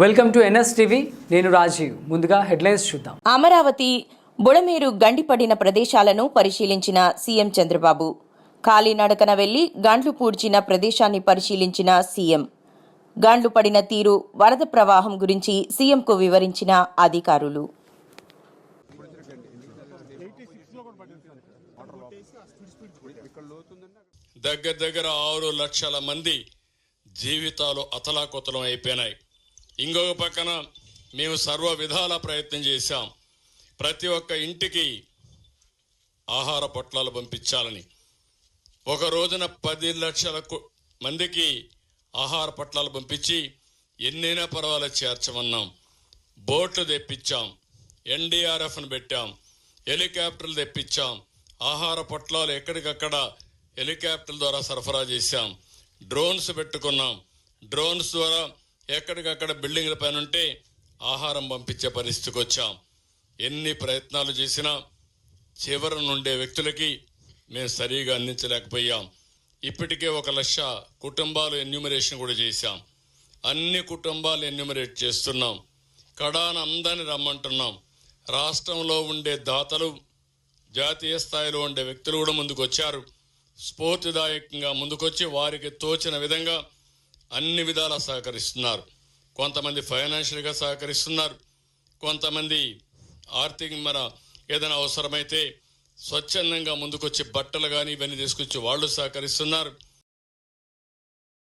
Welcome to NS TV. నేను రాజీవ్. ముందుగా headlines చూద్దాం. అమరావతి బుడమేరు గండిపడిన ప్రదేశాలను పరిశీలించిన సీఎం చంద్రబాబు. కాలినడకన వెళ్ళి గాండ్లు పూడ్చిన ప్రదేశాన్ని పరిశీలించిన సీఎం. గాండ్లు పడిన తీరు వరద ప్రవాహం గురించి సీఎంకు వివరించిన అధికారులు. దగ్గర దగ్గర ఆరు లక్షల మంది జీవితాలు అతలాకుతలం అయిపోయినాయి. ఇంకొక పక్కన మేము సర్వ విధాల ప్రయత్నం చేశాం. ప్రతి ఒక్క ఇంటికి ఆహార పొట్లాలు పంపించాలని. ఒక రోజున పది లక్షల మందికి ఆహార పొట్లాలు పంపించి ఎన్నైనా పర్వాలేదు చేర్చమన్నాం. బోట్లు తెప్పించాం ఎన్డీఆర్ఎఫ్ను పెట్టాం హెలికాప్టర్లు తెప్పించాం ఆహార పొట్లాలు ఎక్కడికక్కడ హెలికాప్టర్ల ద్వారా సరఫరా చేశాం. డ్రోన్స్ పెట్టుకున్నాం. డ్రోన్స్ ద్వారా ఎక్కడికక్కడ బిల్డింగ్ల పైన ఉంటే ఆహారం పంపించే పరిస్థితికి వచ్చాం. ఎన్ని ప్రయత్నాలు చేసినా చివర నుండే వ్యక్తులకి మేము సరిగా అందించలేకపోయాం. ఇప్పటికే ఒక లక్ష కుటుంబాలు ఎన్యూమరేషన్ కూడా చేశాం. అన్ని కుటుంబాలు ఎన్యూమరేట్ చేస్తున్నాం. కడాన అందరిని రమ్మంటున్నాం. రాష్ట్రంలో ఉండే దాతలు జాతీయ స్థాయిలో ఉండే వ్యక్తులు కూడా ముందుకొచ్చారు. స్ఫూర్తిదాయకంగా ముందుకొచ్చి వారికి తోచిన విధంగా అన్ని విధాలా సహకరిస్తున్నారు. కొంతమంది ఫైనాన్షియల్గా సహకరిస్తున్నారు. కొంతమంది ఆర్థిక మన ఏదైనా అవసరమైతే స్వచ్ఛందంగా ముందుకొచ్చి బట్టలు కానీ ఇవన్నీ తీసుకొచ్చి వాళ్ళు సహకరిస్తున్నారు.